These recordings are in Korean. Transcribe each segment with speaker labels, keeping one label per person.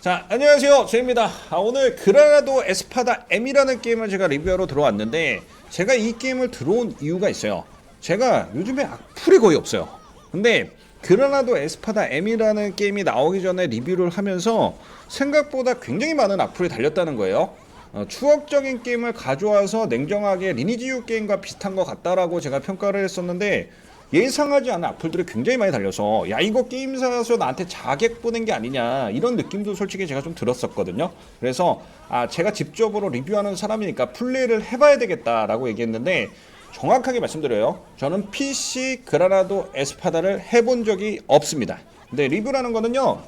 Speaker 1: 자 안녕하세요. 저입니다. 아, 오늘 그라나도 에스파다 M이라는 게임을 제가 리뷰하러 들어왔는데 제가 이 게임을 들어온 이유가 있어요. 제가 요즘에 악플이 거의 없어요. 근데 그라나도 에스파다 M이라는 게임이 나오기 전에 리뷰를 하면서 생각보다 굉장히 많은 악플이 달렸다는 거예요. 어, 추억적인 게임을 가져와서 냉정하게 리니지유 게임과 비슷한 것 같다라고 제가 평가를 했었는데 예상하지 않은 악플들이 굉장히 많이 달려서 야 이거 게임사에서 나한테 자객 보낸 게 아니냐 이런 느낌도 솔직히 제가 좀 들었었거든요. 그래서 아 제가 직접으로 리뷰하는 사람이니까 플레이를 해봐야 되겠다라고 얘기했는데 정확하게 말씀드려요. 저는 PC 그라나도 에스파다를 해본 적이 없습니다. 근데 리뷰라는 거는요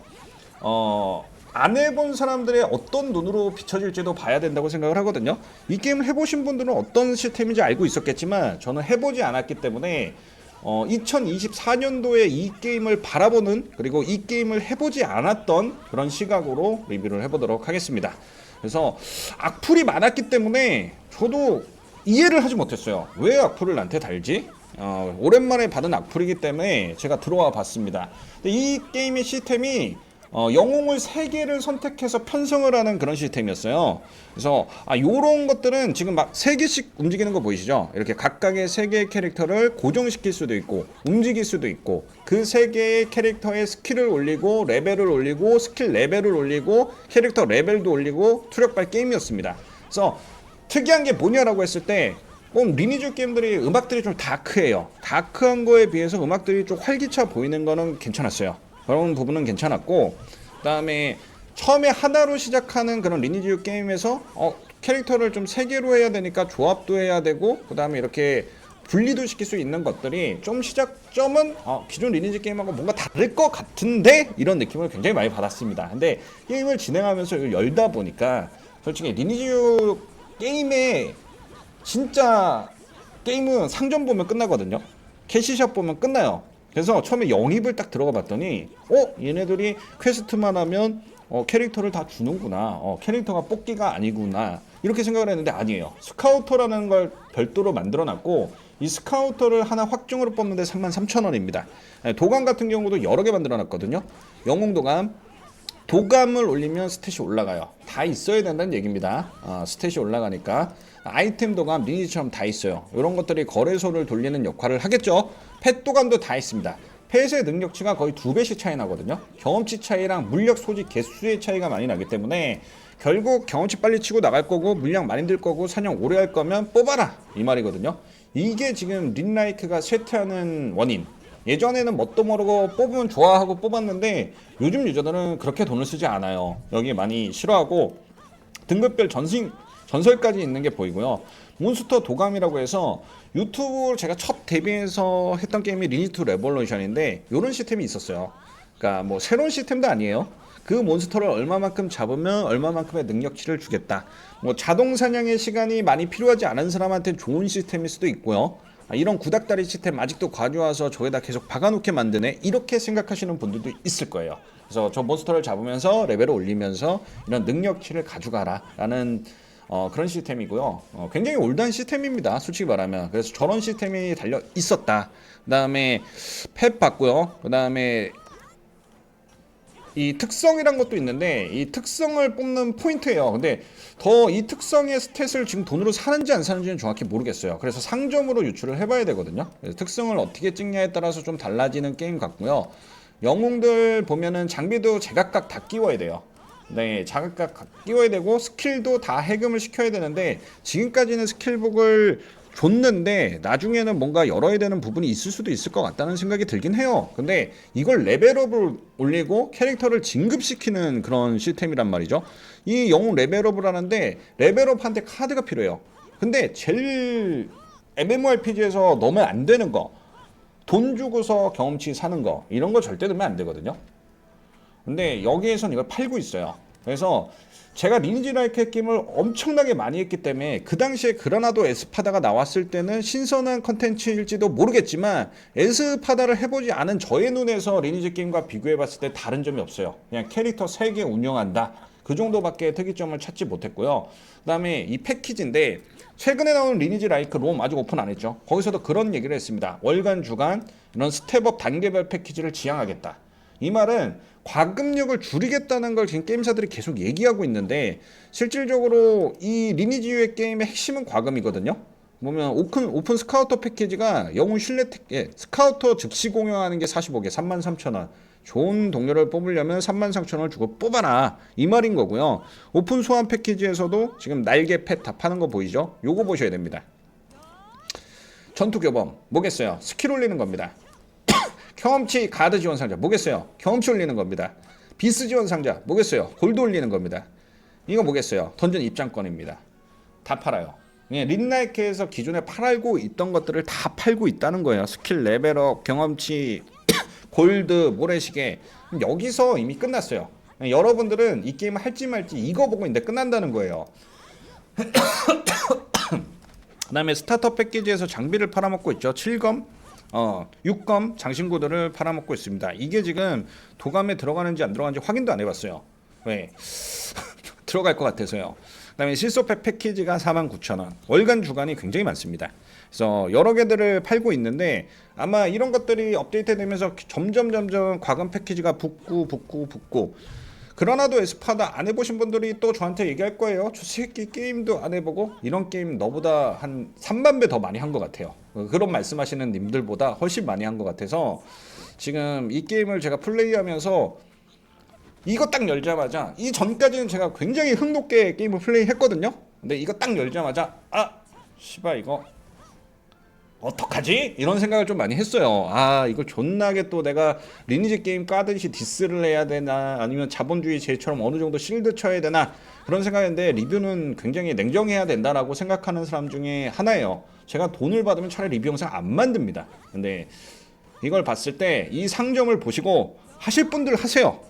Speaker 1: 어, 안 해본 사람들의 어떤 눈으로 비춰질지도 봐야 된다고 생각을 하거든요. 이 게임을 해보신 분들은 어떤 시스템인지 알고 있었겠지만 저는 해보지 않았기 때문에 어, 2024년도에 이 게임을 바라보는 그리고 이 게임을 해보지 않았던 그런 시각으로 리뷰를 해보도록 하겠습니다. 그래서 악플이 많았기 때문에 저도 이해를 하지 못했어요. 왜 악플을 나한테 달지? 어, 오랜만에 받은 악플이기 때문에 제가 들어와 봤습니다. 이 게임의 시스템이 어, 영웅을 3개를 선택해서 편성을 하는 그런 시스템이었어요. 그래서 아 요런 것들은 지금 막 3개씩 움직이는 거 보이시죠? 이렇게 각각의 3개의 캐릭터를 고정시킬 수도 있고 움직일 수도 있고 그 3개의 캐릭터의 스킬을 올리고 레벨을 올리고 스킬 레벨을 올리고 캐릭터 레벨도 올리고 투력발 게임이었습니다. 그래서 특이한 게 뭐냐라고 했을 때뭐 리니지 게임들이 음악들이 좀 다크해요. 다크한 거에 비해서 음악들이 좀 활기차 보이는 거는 괜찮았어요. 그런 부분은 괜찮았고 그다음에 처음에 하나로 시작하는 그런 리니지 게임에서 어, 캐릭터를 좀 세 개로 해야 되니까 조합도 해야 되고 그다음에 이렇게 분리도 시킬 수 있는 것들이 좀 시작점은 어, 기존 리니지 게임하고 뭔가 다를 것 같은데 이런 느낌을 굉장히 많이 받았습니다. 근데 게임을 진행하면서 열다 보니까 솔직히 리니지 게임의 진짜 게임은 상점 보면 끝나거든요. 캐시샵 보면 끝나요. 그래서 처음에 영입을 딱 들어가 봤더니 어 얘네들이 퀘스트만 하면 어, 캐릭터를 다 주는구나. 어, 캐릭터가 뽑기가 아니구나. 이렇게 생각을 했는데 아니에요. 스카우터라는 걸 별도로 만들어 놨고 이 스카우터를 하나 확정으로 뽑는데 33,000원입니다. 도감 같은 경우도 여러 개 만들어 놨거든요. 영웅 도감, 도감을 올리면 스탯이 올라가요. 다 있어야 된다는 얘기입니다. 어, 스탯이 올라가니까 아이템 도감, 리니지처럼 다 있어요. 이런 것들이 거래소를 돌리는 역할을 하겠죠. 펫 도감도 다 있습니다. 펫의 능력치가 거의 두 배씩 차이 나거든요. 경험치 차이랑 물력 소지 개수의 차이가 많이 나기 때문에 결국 경험치 빨리 치고 나갈 거고 물량 많이 들 거고 사냥 오래 할 거면 뽑아라 이 말이거든요. 이게 지금 린라이크가 쇠퇴하는 원인. 예전에는 뭣도 모르고 뽑으면 좋아하고 뽑았는데 요즘 유저들은 그렇게 돈을 쓰지 않아요. 여기 많이 싫어하고 등급별 전승 전설까지 있는 게 보이고요. 몬스터 도감이라고 해서 유튜브 제가 첫 데뷔해서 했던 게임이 리니투 레볼루션인데 이런 시스템이 있었어요. 그러니까 뭐 새로운 시스템도 아니에요. 그 몬스터를 얼마만큼 잡으면 얼마만큼의 능력치를 주겠다. 뭐 자동 사냥의 시간이 많이 필요하지 않은 사람한테 좋은 시스템일 수도 있고요. 아, 이런 구닥다리 시스템 아직도 가져와서 저에다 계속 박아놓게 만드네 이렇게 생각하시는 분들도 있을 거예요. 그래서 저 몬스터를 잡으면서 레벨을 올리면서 이런 능력치를 가져가라라는 어, 그런 시스템이고요. 어, 굉장히 올드한 시스템입니다. 솔직히 말하면. 그래서 저런 시스템이 달려 있었다. 그 다음에 펫 봤고요. 그 다음에 이 특성이란 것도 있는데 이 특성을 뽑는 포인트예요. 근데 더 이 특성의 스탯을 지금 돈으로 사는지 안 사는지는 정확히 모르겠어요. 그래서 상점으로 유출을 해봐야 되거든요. 특성을 어떻게 찍냐에 따라서 좀 달라지는 게임 같고요. 영웅들 보면은 장비도 제각각 다 끼워야 돼요. 네, 자각각 끼워야 되고 스킬도 다 해금을 시켜야 되는데 지금까지는 스킬북을 줬는데 나중에는 뭔가 열어야 되는 부분이 있을 수도 있을 것 같다는 생각이 들긴 해요. 근데 이걸 레벨업을 올리고 캐릭터를 진급시키는 그런 시스템이란 말이죠. 이 영웅 레벨업을 하는데 레벨업한테 카드가 필요해요. 근데 제일 MMORPG에서 넣으면 안 되는 거. 돈 주고서 경험치 사는 거. 이런 거 절대 넣으면 안 되거든요. 근데 여기에선 이걸 팔고 있어요. 그래서 제가 리니지 라이크 게임을 엄청나게 많이 했기 때문에 그 당시에 그라나도 에스파다가 나왔을 때는 신선한 컨텐츠일지도 모르겠지만 에스파다를 해보지 않은 저의 눈에서 리니지 게임과 비교해봤을 때 다른 점이 없어요. 그냥 캐릭터 3개 운영한다. 그 정도밖에 특이점을 찾지 못했고요. 그 다음에 이 패키지인데 최근에 나온 리니지 라이크 롬 아직 오픈 안 했죠. 거기서도 그런 얘기를 했습니다. 월간, 주간 이런 스텝업 단계별 패키지를 지향하겠다. 이 말은 과금력을 줄이겠다는 걸 지금 게임사들이 계속 얘기하고 있는데 실질적으로 이 리니지 유의 게임의 핵심은 과금이거든요. 보면 오픈 오픈 스카우터 패키지가 영웅 신뢰 택 예, 스카우터 즉시 공유하는 게 45개 33,000원. 좋은 동료를 뽑으려면 33,000원을 주고 뽑아라. 이 말인 거고요. 오픈 소환 패키지에서도 지금 날개 펫다 파는 거 보이죠? 요거 보셔야 됩니다. 전투 교범 뭐겠어요? 스킬 올리는 겁니다. 경험치 가드 지원 상자 뭐겠어요? 경험치 올리는 겁니다. 비스 지원 상자 뭐겠어요? 골드 올리는 겁니다. 이거 뭐겠어요? 던전 입장권입니다. 다 팔아요. 예, 린나이크에서 기존에 팔고 있던 것들을 다 팔고 있다는 거예요. 스킬 레벨업, 경험치, 골드, 모래시계 그럼 여기서 이미 끝났어요. 예, 여러분들은 이 게임 할지 말지 이거 보고 있는데 끝난다는 거예요. 그 다음에 스타터 패키지에서 장비를 팔아먹고 있죠. 7검, 어, 6검 장신구들을 팔아먹고 있습니다. 이게 지금 도감에 들어가는지 안 들어가는지 확인도 안 해봤어요. 왜? 들어갈 것 같아서요. 그다음에 실소팩 패키지가 49,000원. 월간 주간이 굉장히 많습니다. 그래서 여러 개들을 팔고 있는데 아마 이런 것들이 업데이트되면서 점점 점점 과금 패키지가 붙고 붙고 붙고 그러나도 에스파다 안 해보신 분들이 또 저한테 얘기할 거예요. 저 새끼 게임도 안 해보고 이런 게임 너보다 한 3만 배 더 많이 한 것 같아요. 그런 말씀하시는 님들보다 훨씬 많이 한 것 같아서 지금 이 게임을 제가 플레이하면서 이거 딱 열자마자 이 전까지는 제가 굉장히 흥높게 게임을 플레이했거든요. 근데 이거 딱 열자마자 아 씨발 이거 어떡하지? 이런 생각을 좀 많이 했어요. 아, 이걸 존나게 또 내가 리니지 게임 까듯이 디스를 해야 되나 아니면 자본주의 제처럼 어느 정도 실드 쳐야 되나 그런 생각인데 리뷰는 굉장히 냉정해야 된다라고 생각하는 사람 중에 하나예요. 제가 돈을 받으면 차라리 리뷰 영상 안 만듭니다. 근데 이걸 봤을 때 이 상점을 보시고 하실 분들 하세요.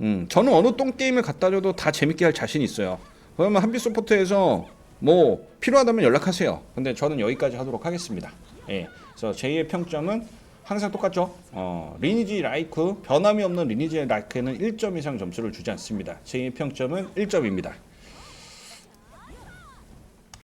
Speaker 1: 음, 저는 어느 똥 게임을 갖다 줘도 다 재밌게 할 자신 있어요. 그러면 한빛 소프트에서 뭐 필요하다면 연락하세요. 근데 저는 여기까지 하도록 하겠습니다. 예. 그래서 제2의 평점은 항상 똑같죠. 어, 리니지 라이크 변함이 없는 리니지 라이크에는 1점 이상 점수를 주지 않습니다. 제2의 평점은 1점입니다.